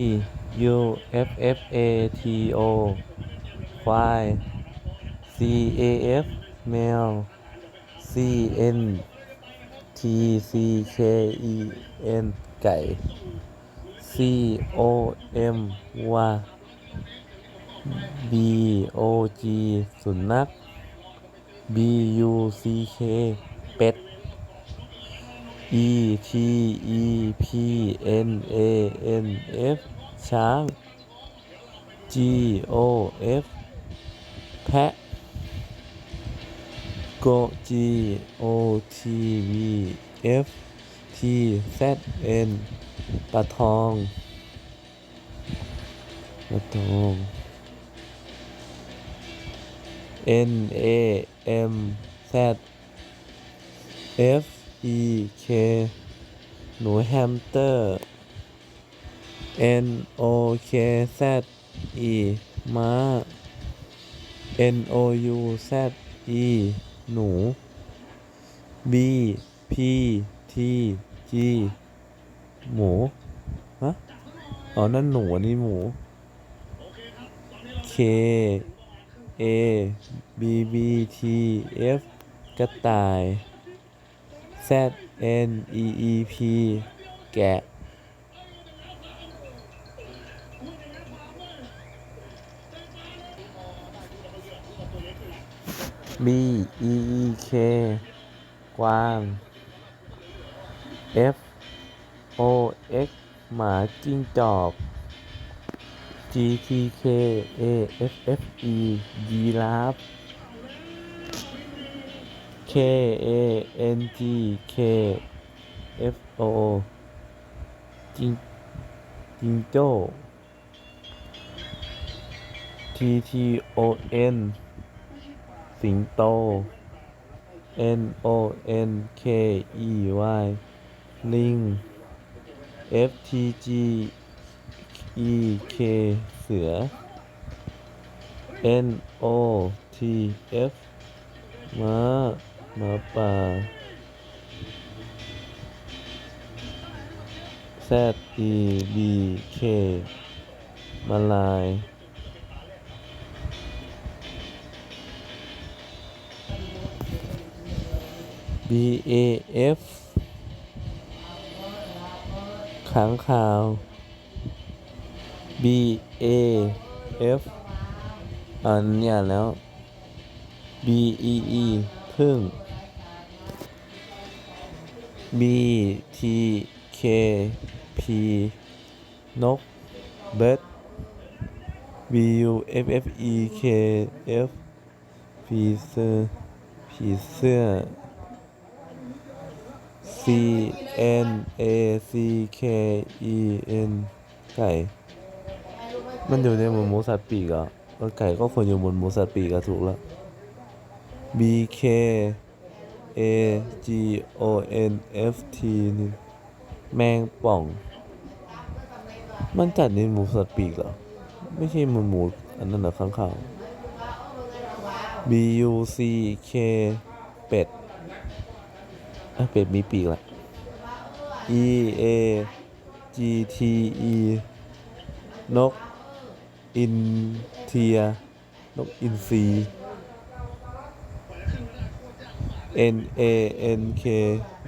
U F F A T O ควาย C A F แมว C N T C K E N ไก่ C O M วัว B O G สุนัข B U C K เป็ด E T E P N A N F ช้าง G O F แพะ G G O T V F T Z N ปลาทองปลาทอง N A M Z F E K หนูแฮมสเตอร์ N O K Z E ม้า N O U Z E หนู B P T G หมู ฮะ อ๋อ นั่นหนูนนี้หมู K A B B T F กระต่าย Z N E E P แกะ B E E K กวาง F O X หมาจิ้งจอก G T K A F F E ยีราฟ A N G K F O จิงจิงโจ้ T T O N สิงโต N O N K E Y ลิง F T G E K เสือ N O T F ม้า หมาป่า Z E B K มาลาย B A F ค้างคาว B A F อันนี้แล้ว B E E พึ่ง B T K P นกเบิร์ด B U F F E K F ผีเสื้อผีเสื้อ C N A C K E N ไก่ มันอยู่ในหมวดหมูสัตว์ปีกอะแล้วไก่ก็ควรอยู่บนหมูสัตว์ปีกอะถูกแล้ว B K A G O N F T นี่แมงป่อง มันจัดในหมูสัตว์ปีกเหรอ ไม่ใช่หมูหมูอันนั้นเหรอข้างข่าว B U C K เป็ดอะเป็ดมีปีกละ E A G T E นก อินเทีย นกอินทรี N A N K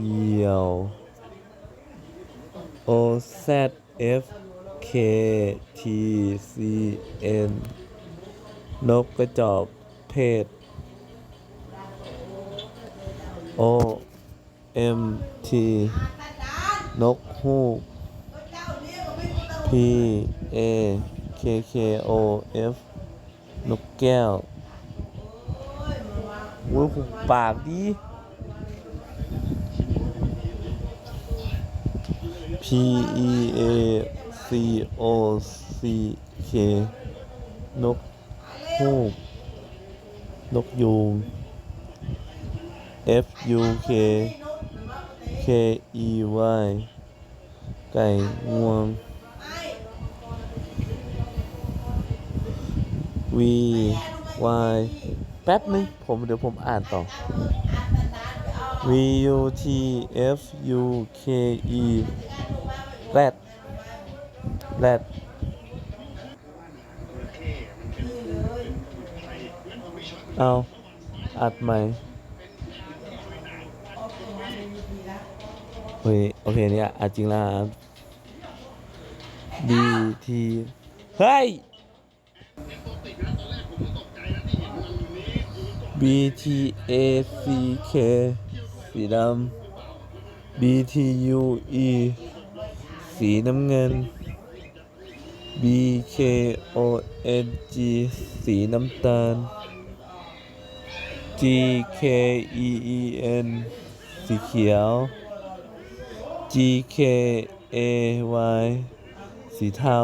เหยี่ยว O Z F K T C N นกกระจอกเพศ O M T นกฮูก P A K K O F นกแก้ว วุ้ยหุบปากดิ P E A C O C K นกฮูกนกยูง F U K K E Y ไก่งวง V Y แป๊บนึงผมเดี๋ยวผมอ่านต่อ V U T F U K E แรดแรดเอาอัดไหมเฮ้ยโอเคเนี่ยอัดจริงแล้ว BT เฮ้ย BTACK สีดำ BTUE สีน้ำเงิน BKONG สีน้ำตาล GKEEN สีเขียว GKAY สีเทา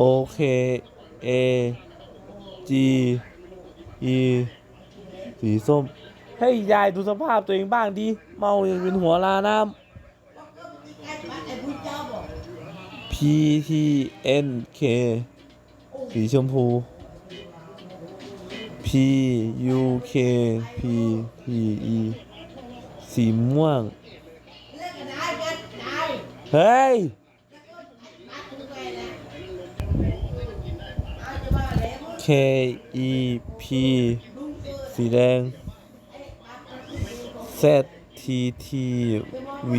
OKA G E สีส้ม ให้ยยายดูสภาพตัวเองบ้างดิเมาอย่างเป็นหัวลาน้ำ P T N K สีชมพู P U K P T E สีม่วง เฮ้ย K E P สีแดง Z T T V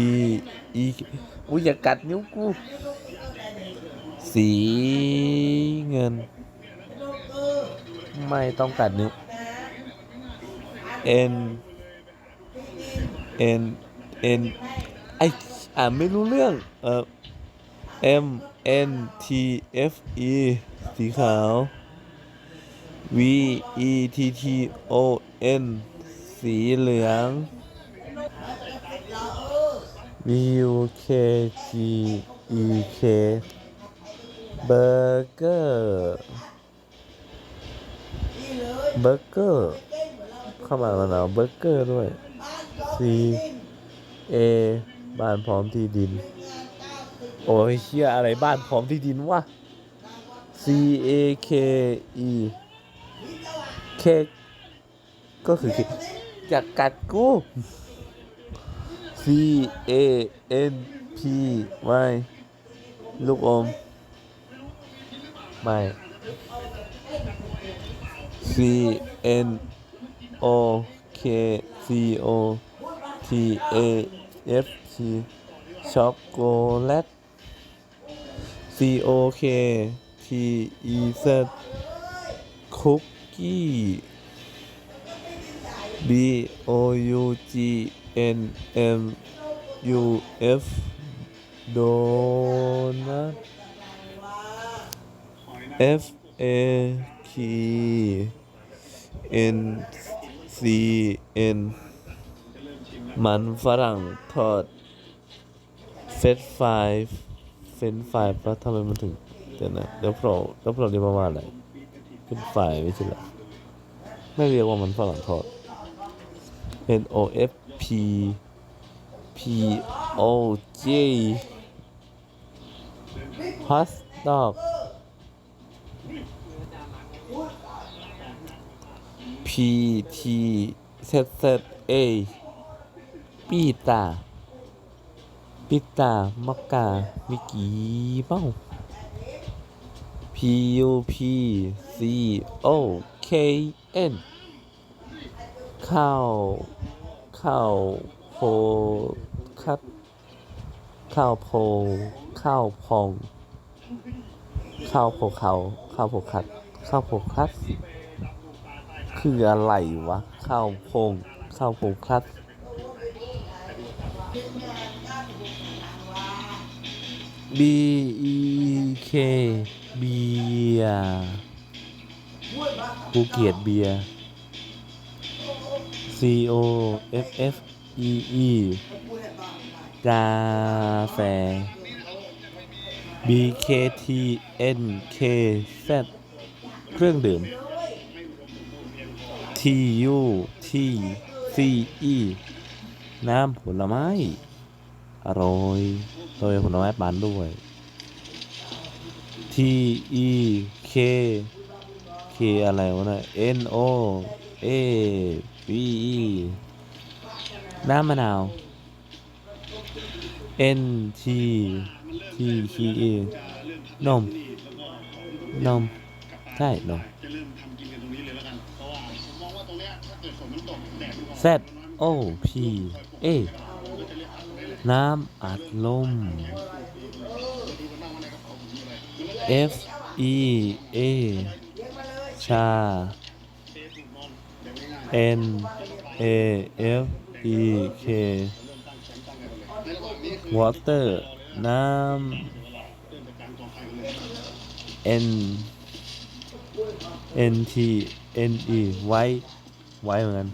E อุ้ยอย่ากัดนิ้วกู สีเงิน ไม่ต้องกัดนิ้ว N N N ไออ่านไม่รู้เรื่องเออ M N T F E สีขาว V E T T O N สีเหลือง B U K G E K เบอร์เกอร์เบอร์เกอร์เข้ามาแล้วนะเบอร์เกอร์ด้วย C A บ้านพร้อมที่ดิน โอ้ยเชี่ยอะไรบ้านพร้อมที่ดินวะ C A K E เคกก็คืออยากกัดกู C A N P ไม่ลูกอม ไม่ C N O K C O T A F T ช็อกโกแลต C O K T E Z คุก กี้ B O U G N M U F โดนัท F A K N C N มันฝรั่งทอดเฟสไฟเฟนไฟปะทำไมมันถึงเดี๋ยวนะ เดี๋ยวโผล่เดี๋ยวโผล่เรียกว่าอะไร เป็นไฟไม่ใช่หรอไม่เรียกว่ามันฝรั่งทอด N O F P P O J ฮอสดอก P T Z Z A ปีตา ปิตา มักกา มิกีเป้า U P C O K N ข้าวข้าวโพคัดข้าวโพข้าวพอง ข้าวโพเขาข้าวโพคัด ข้าวโพคัด คืออะไรวะ ข้าวพง ข้าวโพคัด B E K เบียร์กูเกียดเบียร์ C O F F E E กาแฟ B K T N K Z เครื่องดื่ม T U T C E น้ำผลไม้ อร่อยโดยผลไม้ปานด้วย T E K K อะไรวะเนี่ย N O A B E น้ำมะนาว N T T K E นม นม ใช่ นมจะเริ่มทำกินกันตรงนี้เลยแล้วกันเพราะว่าผมเนี้ยถ้าเออก Z O P A น้ำอัดลม F E A ชา N A F E K water น้ำ N N T N E ไว้ ไว้เหมือนกัน